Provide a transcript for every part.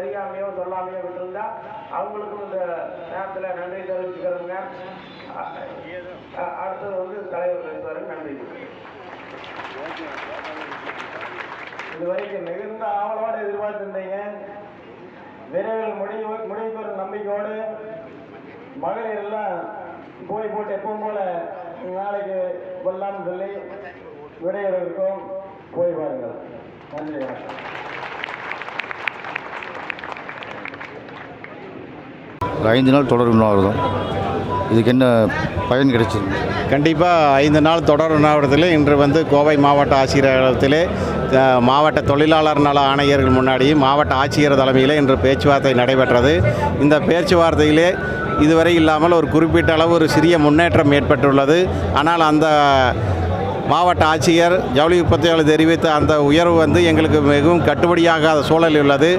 தெரியாமையோ சொல்லாமையோ விட்டுருந்தா அவங்களுக்கும் இந்த நேரத்தில் நன்றி தெரிவிச்சுக்கிறோங்க. அடுத்தது வந்து தலைவர் பேசுவாரு. நன்றி. இதுவரைக்கும் மிகுந்த ஆவலோடு எதிர்பார்த்திருந்தீங்க. விரைவில் முடிவு முடிவு பெறும் நம்பிக்கையோடு மகளிர் எல்லாம் போய் போட்டு எப்பவும் போல நாளைக்கு வரலாம்னு சொல்லி விடையில இருக்கோம். போய் பாருங்கள். நன்றி வணக்கம். ஐந்து நாள் தொடர் உண்ணாவிரதம் இதுக்கு என்ன பயன் கிடைச்சிருக்கு? கண்டிப்பாக ஐந்து நாள் தொடர் உண்ணாவிரதத்தில் இன்று வந்து கோவை மாவட்ட ஆட்சியர் மாவட்ட தொழிலாளர் நல ஆணையர்கள் முன்னாடி மாவட்ட ஆட்சியர் தலைமையிலே இன்று பேச்சுவார்த்தை நடைபெற்றது. இந்த பேச்சுவார்த்தையிலே இதுவரை இல்லாமல் ஒரு குறிப்பிட்ட அளவு ஒரு சிறிய முன்னேற்றம் ஏற்பட்டுள்ளது. ஆனால் அந்த மாவட்ட ஆட்சியர் ஜவுளி உற்பத்தியாளர் தெரிவித்த அந்த உயர்வு வந்து எங்களுக்கு மிகவும் கட்டுப்படியாகாத சூழல் உள்ளது.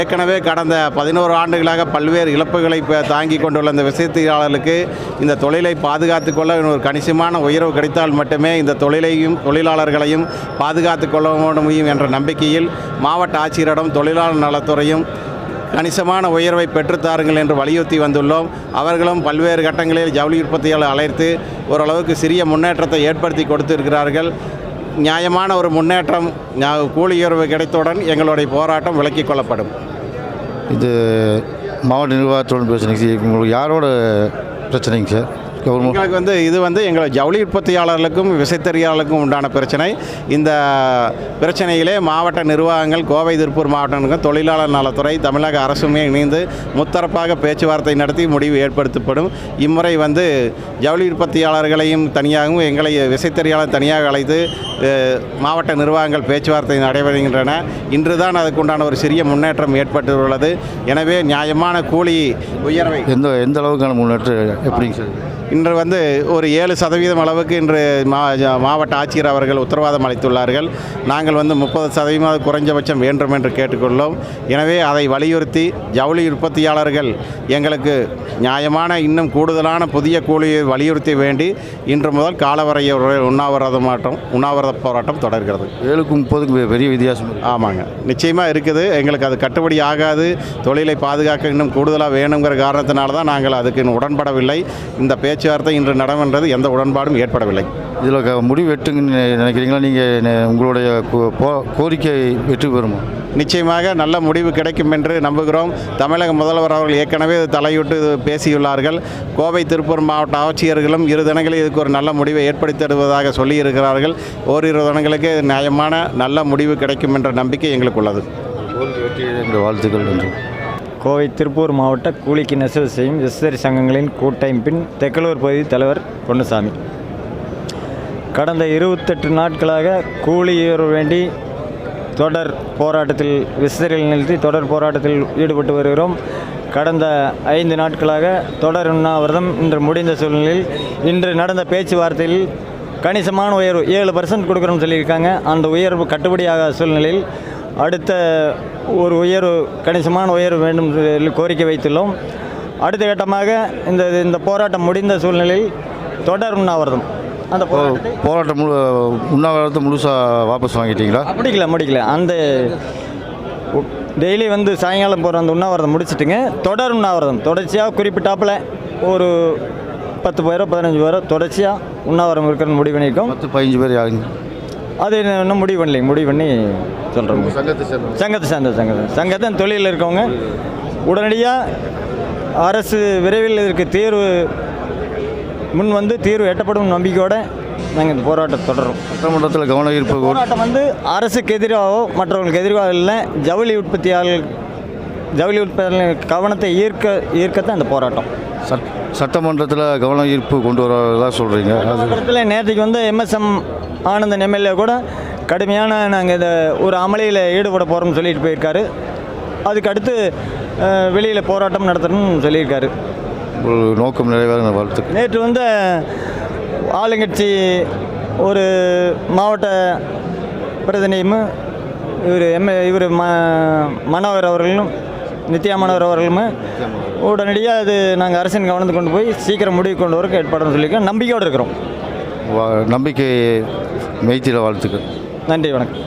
ஏற்கனவே கடந்த பதினோரு ஆண்டுகளாக பல்வேறு இழப்புகளை இப்போ தாங்கி கொண்டுள்ள இந்த விசைத்தொழிலாளர்களுக்கு இந்த தொழிலை பாதுகாத்து கொள்ள ஒரு கணிசமான உயர்வு கிடைத்தால் மட்டுமே இந்த தொழிலையும் தொழிலாளர்களையும் பாதுகாத்து கொள்ள முடியும் என்ற நம்பிக்கையில் மாவட்ட ஆட்சியரிடம் தொழிலாளர் நலத்துறையும் கணிசமான உயர்வை பெற்றுத்தாருங்கள் என்று வலியுறுத்தி வந்துள்ளோம். அவர்களும் பல்வேறு கட்டங்களில் ஜவுளி உற்பத்தியாளர் அழைத்து ஓரளவுக்கு சிறிய முன்னேற்றத்தை ஏற்படுத்தி கொடுத்திருக்கிறார்கள். நியாயமான ஒரு முன்னேற்றம் கூலி உயர்வு கிடைத்தவுடன் எங்களுடைய போராட்டம் விலக்கிக் கொள்ளப்படும். இது மாவட்ட நிர்வாகத்தோடு பிரச்சனைங்க சார் உங்களுக்கு யாரோட பிரச்சனைங்க சார்? எங்களுக்கு வந்து இது வந்து எங்களை ஜவுளி உற்பத்தியாளர்களுக்கும் விசைத்தறியாளர்களுக்கும் உண்டான பிரச்சனை. இந்த பிரச்சனையிலே மாவட்ட நிர்வாகங்கள் கோவை திருப்பூர் மாவட்ட தொழிலாளர் நலத்துறை தமிழக அரசுமே இணைந்து முத்தரப்பாக பேச்சுவார்த்தை நடத்தி முடிவு ஏற்படுத்தப்படும். இம்முறை வந்து ஜவுளி உற்பத்தியாளர்களையும் தனியாகவும் எங்களை விசைத்தறியாளர் தனியாக அழைத்து மாவட்ட நிர்வாகங்கள் பேச்சுவார்த்தை நடைபெறுகின்றன. இன்றுதான் அதுக்குண்டான ஒரு சிறிய முன்னேற்றம் ஏற்பட்டுள்ளது. எனவே நியாயமான கூலி உயர்வை எந்த எந்த அளவுக்கான முன்னேற்றம் எப்படிங்க சார் இன்று வந்து ஒரு ஏழு சதவீதம் அளவுக்கு இன்று மா மாவட்ட ஆட்சியர் அவர்கள் உத்தரவாதம் அளித்துள்ளார்கள். நாங்கள் வந்து முப்பது சதவீதம் குறைஞ்சபட்சம் வேண்டும் என்று கேட்டுக்கொள்ளோம். எனவே அதை வலியுறுத்தி ஜவுளி உற்பத்தியாளர்கள் எங்களுக்கு நியாயமான இன்னும் கூடுதலான புதிய கூலியை வலியுறுத்தி வேண்டி இன்று முதல் காலவரைய உண்ணாவிரத மாற்றம் உண்ணாவிரத போராட்டம் தொடர்கிறது. ஏழுக்கும் முப்பதுக்கும் பெ- பெரிய வித்தியாசம். ஆமாங்க. நிச்சயமாக இருக்குது. எங்களுக்கு அது கட்டுப்படி ஆகாது. தொழிலை பாதுகாக்க இன்னும் கூடுதலாக வேணுங்கிற காரணத்தினால தான் நாங்கள் அதுக்கு உடன்படவில்லை. இந்த பேச்சுவார்த்தை இன்று நடவென்றது எந்த உடன்பாடும் ஏற்படவில்லை. இதில் முடிவு வெட்டுங்கன்னு நினைக்கிறீங்களா? நீங்கள் உங்களுடைய கோரிக்கை வெற்றி பெறுமா? நிச்சயமாக நல்ல முடிவு கிடைக்கும் என்று நம்புகிறோம். தமிழக முதல்வர் அவர்கள் ஏற்கனவே தலையிட்டு பேசியுள்ளார்கள். கோவை திருப்பூர் மாவட்ட ஆட்சியர்களும் இரு தினங்களில் இதுக்கு ஒரு நல்ல முடிவை ஏற்படுத்தி தருவதாக சொல்லியிருக்கிறார்கள். ஓரிரு தினங்களுக்கு நியாயமான நல்ல முடிவு கிடைக்கும் என்ற நம்பிக்கை எங்களுக்கு உள்ளது என்ற வாழ்த்துக்கள் நன்றி. கோவை திருப்பூர் மாவட்ட கூலிக்கு நெசவு செய்யும் விசைத்தறி சங்கங்களின் கூட்டமைப்பின் தெக்கலூர் பகுதி தலைவர் பொன்னுசாமி. கடந்த இருபத்தெட்டு நாட்களாக கூலி வேண்டி தொடர் போராட்டத்தில் விசைத்தறிகள் நிறுத்தி தொடர் போராட்டத்தில் ஈடுபட்டு வருகிறோம். கடந்த ஐந்து நாட்களாக தொடர் உண்ணாவிரதம் இன்று முடிந்த சூழ்நிலையில் இன்று நடந்த பேச்சுவார்த்தையில் கணிசமான உயர்வு ஏழு பர்சன்ட் கொடுக்குறோம்னு சொல்லியிருக்காங்க. அந்த உயர்வு கட்டுப்படியாகாத சூழ்நிலையில் அடுத்த ஒரு உயர்வு கணிசமான உயர்வு வேண்டும் என்று கோரிக்கை வைத்துள்ளோம். அடுத்த கட்டமாக இந்த இந்த போராட்டம் முடிந்த சூழ்நிலையில் தொடர் உண்ணாவிரதம். அந்த போராட்டம் முழு உண்ணாவிரதத்தை முழுசாக வாபஸ் வாங்கிட்டீங்களா? முடிக்கல முடிக்கல. அந்த டெய்லி வந்து சாயங்காலம் போகிற அந்த உண்ணாவிரதம் முடிச்சிட்டுங்க. தொடர் உண்ணாவிரதம். தொடர்ச்சியாக குறிப்பிட்டாப்பில் ஒரு பத்து பேரோ பதினஞ்சு பேரோ தொடர்ச்சியாக உண்ணாவிரதம் இருக்கிறன்னு முடிவு பண்ணியிருக்கோம். பத்து பதினஞ்சு பேர் யாருங்க? அது இன்னும் முடிவு பண்ணலைங்க முடிவு பண்ணி சொல்கிறோம் சங்கத்தை சேர்ந்த சங்கத்தை சங்கத்தின் தொழிலில் இருக்கவங்க உடனடியாக அரசு விரைவில் இதற்கு தீர்வு முன் வந்து தீர்வு எட்டப்படும் நம்பிக்கையோடு நாங்கள் இந்த போராட்டத்தை தொடரும் சட்டமன்றத்தில் கவன ஈர்ப்பு போராட்டம் வந்து அரசுக்கு எதிராகவோ மற்றவர்களுக்கு எதிராக இல்லை ஜவுளி உற்பத்தியாளர்கள் ஜவுளி உற்பத்தியாளர்கள் கவனத்தை ஈர்க்க ஈர்க்கத்தான் இந்த போராட்டம். சட் சட்டமன்றத்தில் கவன ஈர்ப்பு கொண்டு வரதா சொல்கிறீங்க இடத்துல நேற்றுக்கு வந்து எம்எஸ்எம் ஆனந்தன் எம்எல்ஏ கூட கடுமையான நாங்கள் இதை ஒரு அமளியில் ஈடுபட போகிறோம்னு சொல்லிட்டு போயிருக்காரு. அதுக்கு அடுத்து வெளியில் போராட்டம் நடத்தணும்னு சொல்லியிருக்காரு. ஒரு நோக்கம் நிறைவேற வாழ்த்துக்கள். நேற்று வந்து ஆளுங்கட்சி ஒரு மாவட்ட பிரதிநிதியும் இவர் எம் இவர் ம மனோகர் அவர்களும் நித்யா மனோகர் அவர்களும் உடனடியாக அது நாங்கள் அரசின் கவனத்துக்கு கொண்டு போய் சீக்கிரம் முடிவு கொண்டு வர ஏற்பாடுன்னு சொல்லியிருக்கோம். நம்பிக்கையோடு இருக்கிறோம். நம்பிக்கை மெய்த்திட வாழ்த்துக்கள். நன்றி வணக்கம்.